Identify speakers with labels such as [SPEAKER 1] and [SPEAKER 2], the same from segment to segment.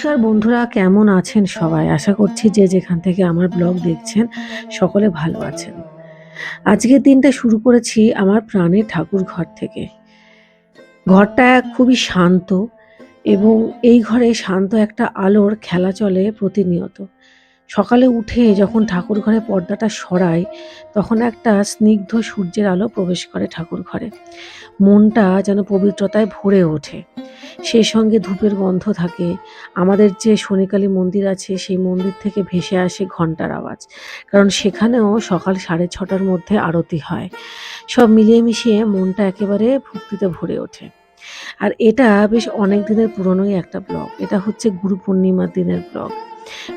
[SPEAKER 1] নমস্কার বন্ধুরা, কেমন আছেন সবাই? আশা করছি যে যেখান থেকে আমার ব্লগ দেখছেন সকলে ভালো আছেন। আজকের দিনটা শুরু করেছি আমার প্রাণের ঠাকুর ঘর থেকে। ঘরটা খুবই শান্ত এবং এই ঘরে শান্ত একটা আলোর খেলা চলে প্রতিনিয়ত। সকালে উঠে যখন ঠাকুর ঘরে পর্দাটা সরায় তখন একটা স্নিগ্ধ সূর্যের আলো প্রবেশ করে ঠাকুর ঘরে। মনটা যেন পবিত্রতায় ভরে ওঠে। সেই সঙ্গে ধূপের গন্ধ থাকে। আমাদের যে শনিকালী মন্দির আছে, সেই মন্দির থেকে ভেসে আসে ঘণ্টার আওয়াজ। কারণ সেখানেও সকাল সাড়ে ছটার মধ্যে আরতি হয়। সব মিলিয়ে মিশিয়ে মনটা একেবারে ভক্তিতে ভরে ওঠে। আর এটা বেশ অনেক দিনের পুরনোই একটা ব্লগ। এটা হচ্ছে গুরু পূর্ণিমার দিনের ব্লগ।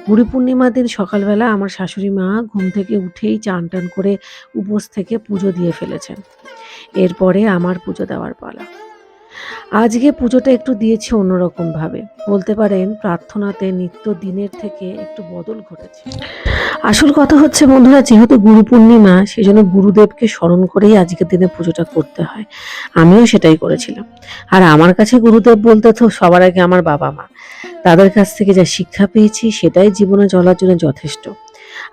[SPEAKER 1] গুরু পূর্ণিমার দিন সকালবেলা আমার শাশুড়ি মা ঘুম থেকে উঠেই চান টান করে উপোস থেকে পুজো দিয়ে ফেলেছেন। এরপরে আমার পুজো দেওয়ার পালা। আজকে পুজোটা একটু দিয়েছি অন্যরকমভাবে। বলতে পারেন, প্রার্থনাতে নিত্য দিনের থেকে একটু বদল ঘটেছে। আসল কথা হচ্ছে বন্ধুরা, যেহেতু গুরু পূর্ণিমা সেই জন্য গুরুদেবকে স্মরণ করেই আজকের দিনে পুজোটা করতে হয়। আমিও সেটাই করেছিলাম। আর আমার কাছে গুরুদেব বলতে তো সবার আগে আমার বাবা মা। তাদের কাছ থেকে যা শিক্ষা পেয়েছি সেটাই জীবনে চলার জন্য যথেষ্ট।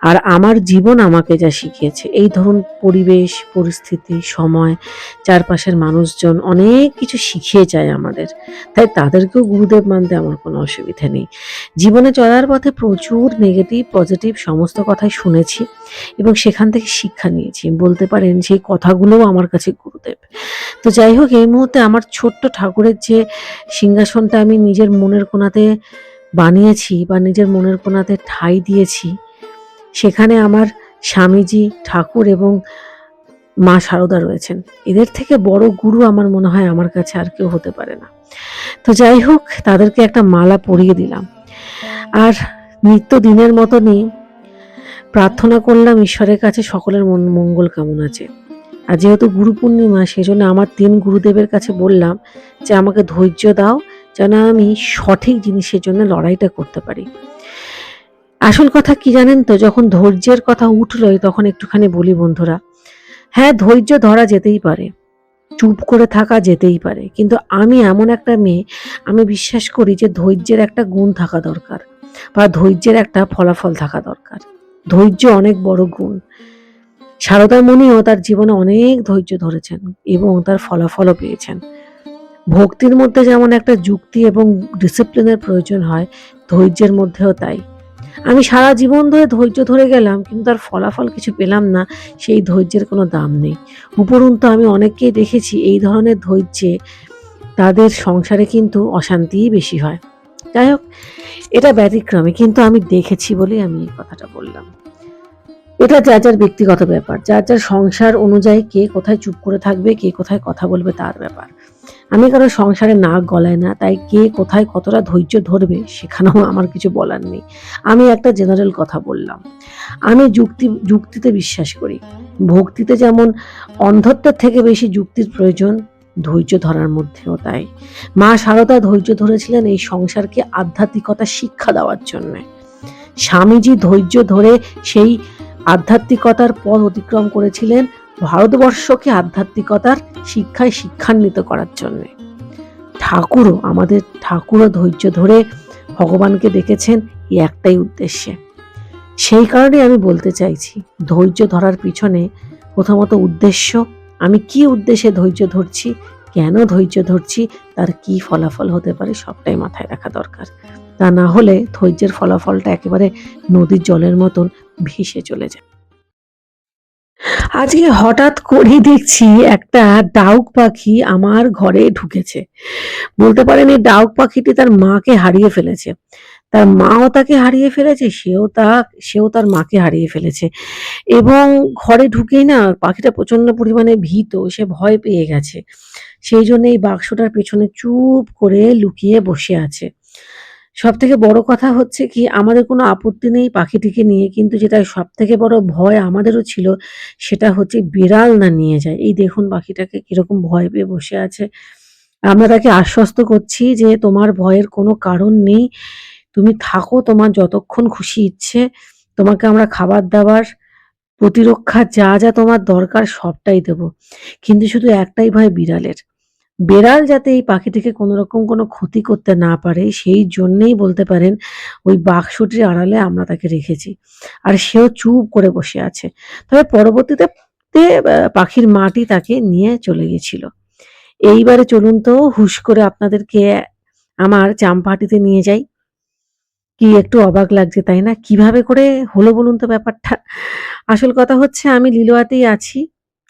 [SPEAKER 1] আর আমার জীবন আমাকে যা শিখিয়েছে। এই ধরুন পরিবেশ, পরিস্থিতি, সময়, চারপাশের মানুষজন অনেক কিছু শিখিয়ে যায় আমাদের। তাই তাদেরকেও গুরুদেব মানতে আমার কোনো অসুবিধা নেই। জীবনে চলার পথে প্রচুর নেগেটিভ পজিটিভ সমস্ত কথাই শুনেছি এবং সেখান থেকে শিক্ষা নিয়েছি। বলতে পারেন সেই কথাগুলোও আমার কাছে গুরুদেব। তো যাই হোক, এই মুহূর্তে আমার ছোট্ট ঠাকুরের যে সিংহাসনটা আমি নিজের মনের কোণাতে বানিয়েছি বা নিজের মনের কোণাতে ঠাঁই দিয়েছি সেখানে আমার স্বামীজি, ঠাকুর এবং মা সারদা রয়েছেন। এদের থেকে বড় গুরু আমার মনে হয় আমার কাছে আর কেউ হতে পারে না। তো যাই হোক, তাদেরকে একটা মালা পরিয়ে দিলাম। আর নিত্য দিনের মতনই প্রার্থনা করলাম, ঈশ্বরের কাছে সকলের মন মঙ্গল কামনা আছে আর যেহেতু গুরু পূর্ণিমা সেই জন্য আমার তিন গুরুদেবের কাছে বললাম যে, আমাকে ধৈর্য দাও যেন আমি সঠিক জিনিসের জন্য লড়াইটা করতে পারি। আসল কথা কি জানেন তো, যখন ধৈর্যের কথা উঠলোই তখন একটুখানি বলি বন্ধুরা হ্যাঁ ধৈর্য ধরা যেতেই পারে, চুপ করে থাকা যেতেই পারে, কিন্তু আমি এমন একটা মেয়ে, আমি বিশ্বাস করি যে ধৈর্যের একটা গুণ থাকা দরকার, বা ধৈর্যের একটা ফলাফল থাকা দরকার। ধৈর্য অনেক বড় গুণ। সারদামণিও তার জীবনে অনেক ধৈর্য ধরেছেন এবং তার ফলাফলও পেয়েছেন। ভক্তির মধ্যে যেমন একটা যুক্তি এবং ডিসিপ্লিনের প্রয়োজন হয়, ধৈর্যের মধ্যেও তাই। আমি সারা জীবন ধরে ধৈর্য ধরে গেলাম, কিন্তু তার ফলাফল কিছু পেলাম না, সেই ধৈর্যের কোনো দাম নেই। উপরন্তু আমি অনেককেই দেখেছি, এই ধরনের ধৈর্যে তাদের সংসারে কিন্তু অশান্তিই বেশি হয়। যাই হোক, এটা ব্যতিক্রমী, কিন্তু আমি দেখেছি বলেই আমি এই কথাটা বললাম। এটা যার যার ব্যক্তিগত ব্যাপার, যার যার সংসার অনুযায়ী কে কোথায় চুপ করে থাকবে, কে কোথায় কথা বলবে তার ব্যাপার। আমি কারও সংসারে নাক গলায় না, তাই কে কোথায় কতটা ধৈর্য ধরবে সেখানেও আমার কিছু বলার নেই। আমি একটা জেনারেল কথা বললাম। আমি যুক্তি, যুক্তিতে বিশ্বাস করি। ভক্তিতে যেমন অন্ধত্বের থেকে বেশি যুক্তির প্রয়োজন, ধৈর্য ধরার মধ্যেও তাই। মা সারদা ধৈর্য ধরেছিলেন এই সংসারকে আধ্যাত্মিকতা শিক্ষা দেওয়ার জন্য। স্বামীজি ধৈর্য ধরে সেই আধ্যাত্মিকতার পথ অতিক্রম করেছিলেন ভারতবর্ষকে আধ্যাত্মিকতার শিক্ষায় শিক্ষান্বিত করার জন্য। ঠাকুরও আমাদের ঠাকুরও ধৈর্য ধরে ভগবানকে দেখেছেন এই একটাই উদ্দেশ্যে। সেই কারণে আমি বলতে চাইছি, ধৈর্য ধরার পিছনে প্রথমত উদ্দেশ্য, আমি কি উদ্দেশ্যে ধৈর্য ধরছি, কেন ধৈর্য ধরছি, তার কি ফলাফল হতে পারে সবটাই মাথায় রাখা দরকার। তা না হলে ধৈর্যের ফলাফলটা একেবারে নদীর জলের মতন ভেসে চলে যায়। আজকে হঠাৎ করে দেখছি একটা ডাউক পাখি আমার ঘরে ঢুকেছে। বলতে পারেন এই ডাউক পাখিটি তার মাকে হারিয়ে ফেলেছে। তার মাও তাকে হারিয়ে ফেলেছে, সেও তা, সেও তার মাকে হারিয়ে ফেলেছে। এবং ঘরে ঢুকেই না পাখিটা প্রচণ্ড পরিমাণে ভীত, সে ভয় পেয়ে গেছে। সেই জন্য এই বাক্সটার পেছনে চুপ করে লুকিয়ে বসে আছে। সব থেকে বড় কথা হচ্ছে কি, আমাদের কোনো আপত্তি নেই পাখিটিকে নিয়ে, কিন্তু যেটা সব থেকে বড় ভয় আমাদেরও ছিল সেটা হচ্ছে বিড়াল না নিয়ে যায়। এই দেখুন পাখিটাকে কীরকম ভয় পেয়ে বসে আছে। আমরা তাকে আশ্বস্ত করছি যে তোমার ভয়ের কোনো কারণ নেই। তুমি থাকো, তোমার যতক্ষণ খুশি ইচ্ছে, তোমাকে আমরা খাবার দাবার, প্রতিরক্ষা যা যা তোমার দরকার সবটাই দেব। কিন্তু শুধু একটাই ভয় বিড়ালের। বেড়াল যাতে এই পাখিটিকে কোনো রকম কোনো ক্ষতি করতে না পারে, সেই জন্যেই বলতে পারেন ওই বাক্সটির আড়ালে আমরা তাকে রেখেছি। আর সেও চুপ করে বসে আছে। তবে পরবর্তীতে পাখির মাটি তাকে নিয়ে চলে গেছিল। এইবারে চলুন তো, হুশ করে আপনাদেরকে আমার চাম্পাহাটিতে নিয়ে যাই। কি একটু অবাক লাগছে তাই না? কীভাবে করে হলো বলুন তো ব্যাপারটা? আসল কথা হচ্ছে আমি লিলোয়াতেই আছি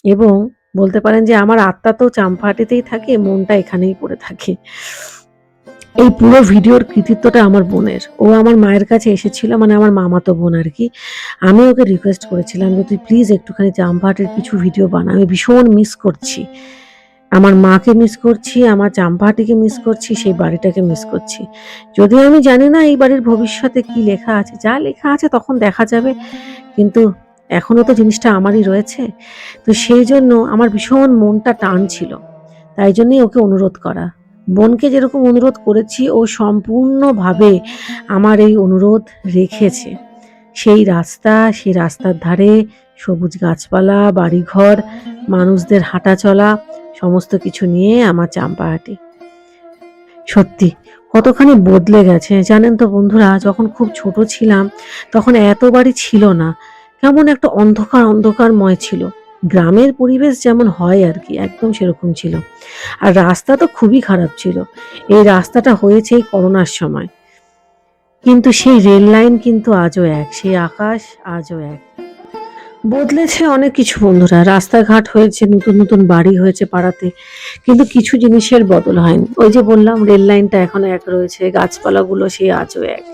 [SPEAKER 1] এবং বলতে পারেন যে আমার আত্মা তো চাম্পাহাটিতেই থাকে, মনটা এখানেই পড়ে থাকে। এই পুরো ভিডিওর কৃতিত্বটা আমার বোনের। ও আমার মায়ের কাছে এসেছিল মানে আমার মামাতো বোন আর কি। আমি ওকে রিকোয়েস্ট করেছিলাম যে, তুই প্লিজ একটুখানি চাম্পাহাটের কিছু ভিডিও বানা। আমি ভীষণ মিস করছি। আমার মাকে মিস করছি, আমার চাম্পাহাটিকে মিস করছি, সেই বাড়িটাকে মিস করছি। যদিও আমি জানি না এই বাড়ির ভবিষ্যতে কি লেখা আছে, যা লেখা আছে তখন দেখা যাবে। কিন্তু এখনও তো জিনিসটা আমারই রয়েছে। তো সেই জন্য আমার ভীষণ মনটা টান ছিল। তাই জন্যই ওকে অনুরোধ করা। বোনকে যেরকম অনুরোধ করেছি, ও সম্পূর্ণভাবে আমার এই অনুরোধ রেখেছে। সেই রাস্তা, সেই রাস্তার ধারে সবুজ গাছপালা, বাড়িঘর, মানুষদের হাঁটা চলা, সমস্ত কিছু নিয়ে আমার চাম্পাহাটি। সত্যি, কতখানি বদলে গেছে। জানেন তো বন্ধুরা, যখন খুব ছোট ছিলাম, তখন এত বাড়ি ছিল না। কেমন একটা অন্ধকার, অন্ধকারময় ছিল। গ্রামের পরিবেশ যেমন হয় আর কি, একদম সেরকম ছিল। আর রাস্তা তো খুবই খারাপ ছিল। এই রাস্তাটা হয়েছে এই করোনার সময়। কিন্তু সেই রেল লাইন কিন্তু আজও এক, সেই আকাশ আজও এক। বদলেছে অনেক কিছু বন্ধুরা। রাস্তাঘাট হয়েছে, নতুন নতুন বাড়ি হয়েছে পাড়াতে, কিন্তু কিছু জিনিসের বদল হয়নি। ওই যে বললাম, রেল লাইনটা এখনও এক রয়েছে, গাছপালাগুলো সেই আজও এক।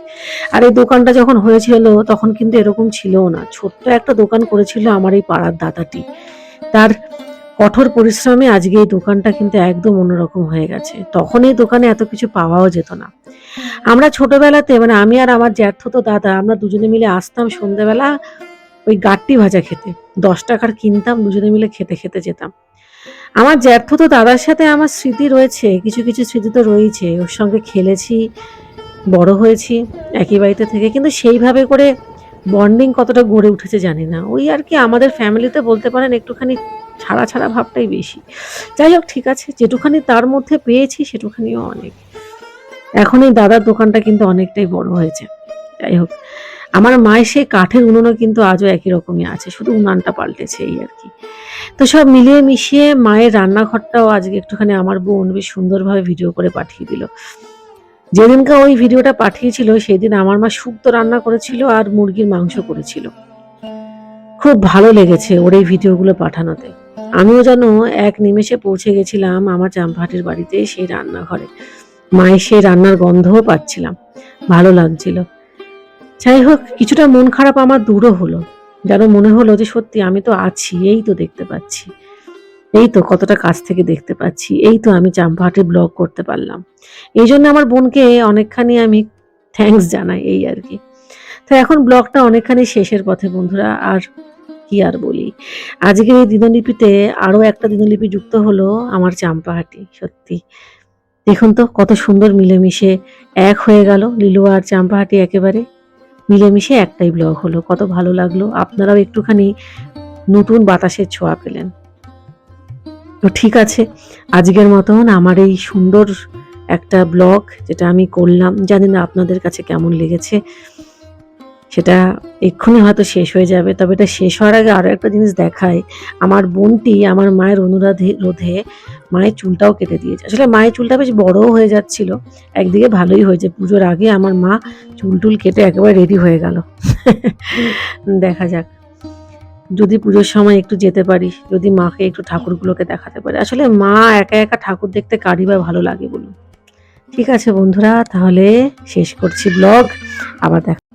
[SPEAKER 1] আর এই দোকানটা যখন হয়েছিল, তখন কিন্তু এরকম ছিল না। ছোট্ট একটা দোকান করেছিল আমার এই পাড়ার দাদাটি। তার কঠোর পরিশ্রমে আজকে এই দোকানটা কিন্তু একদম অন্যরকম হয়ে গেছে। তখন এই দোকানে এত কিছু পাওয়াও যেত না। আমরা ছোটবেলাতে মানে আমি আর আমার জ্যাঠতো দাদা, আমরা দুজনে মিলে আসতাম সন্ধ্যেবেলা ওই গাট্টি ভাজা খেতে। দশ টাকার কিনতাম, দুজনে মিলে খেতে খেতে যেতাম। আমার জ্যাঠতো দাদার সাথে আমার স্মৃতি রয়েছে, কিছু কিছু স্মৃতি তো রয়েছে ওর সঙ্গে খেলেছি, বড় হয়েছি, একই বাড়িতে থেকে। কিন্তু সেইভাবে করে বন্ডিং কতটা গড়ে উঠেছে জানি না। ওই আর কি আমাদের ফ্যামিলিতে বলতে পারেন একটুখানি ছাড়া ছাড়া ভাবটাই বেশি। যাই হোক, ঠিক আছে, যেটুখানি তার মধ্যে পেয়েছি, সেটুখানিও অনেক। এখন এই দাদার দোকানটা কিন্তু অনেকটাই বড় হয়েছে। যাই হোক আমার মায়ের সেই কাঠের উনুনও কিন্তু আজও একই রকমই আছে, শুধু উনানটা পাল্টেছে এই আর কি। তো সব মিলিয়ে মিশিয়ে মায়ের রান্নাঘরটাও আজকে একটুখানি আমার বোন বেশ সুন্দরভাবে ভিডিও করে পাঠিয়ে দিল। যেদিনকে ওই ভিডিওটা পাঠিয়েছিল, সেদিন আমার মা শুক্তো রান্না করেছিল আর মুরগির মাংস করেছিল। খুব ভালো লেগেছে ওর এই ভিডিওগুলো পাঠানোতে। আমিও যেন এক নিমেষে পৌঁছে গেছিলাম আমার চাম্পাহাটির বাড়িতে সেই রান্নাঘরে। মায়ের সেই রান্নার গন্ধও পাচ্ছিলাম, ভালো লাগছিল। যাই হোক, কিছুটা মন খারাপ আমার দূরও হলো। যেন মনে হলো যে সত্যি আমি তো আছি, এই তো দেখতে পাচ্ছি। এই তো কতটা কাছ থেকে দেখতে পাচ্ছি, এই তো আমি চাম্পাহাটে ব্লগ করতে পারলাম। এই জন্য আমার বোনকে অনেকখানি আমি থ্যাঙ্কস জানাই এই আর কি। তো এখন ব্লগটা অনেকখানি শেষের পথে বন্ধুরা, আর কি আর বলি। আজকের এই দিনলিপিতে আরও একটা দিনলিপি যুক্ত হলো আমার চাম্পাহাটি সত্যি। দেখুন তো, কত সুন্দর মিলেমিশে এক হয়ে গেল লিলু আর চাম্পাহাটি একেবারে। মিলেমিশে একটাই ব্লগ হলো। কত ভালো লাগল। আপনারাও একটুখানি নতুন বাতাসের ছোঁয়া পেলেন। তো ঠিক আছে, আজকের মতন আমার এই সুন্দর একটা ব্লগ যেটা আমি করলাম, জানি না আপনাদের কাছে কেমন লেগেছে। সেটা এক্ষুনি হয়তো শেষ হয়ে যাবে, তবে এটা শেষ হওয়ার আগে আরও একটা জিনিস দেখায় আমার বোনটি আমার মায়ের অনুরাধে, রোধে মায়ের চুলটাও কেটে দিয়েছে। আসলে মায়ের চুলটা বেশ বড়ও হয়ে যাচ্ছিল, একদিকে ভালোই হয়েছে। পুজোর আগে আমার মা চুল টুল কেটে একেবারে রেডি হয়ে গেল। দেখা যাক। যদি পুজোর সময় একটু যেতে পারি, যদি মাকে একটু ঠাকুরগুলোকে দেখাতে পারি। আসলে মা একা একা ঠাকুর দেখতে কারই বা ভালো লাগে বলুন। ঠিক আছে বন্ধুরা, তাহলে শেষ করছি ব্লগ। আবার দেখা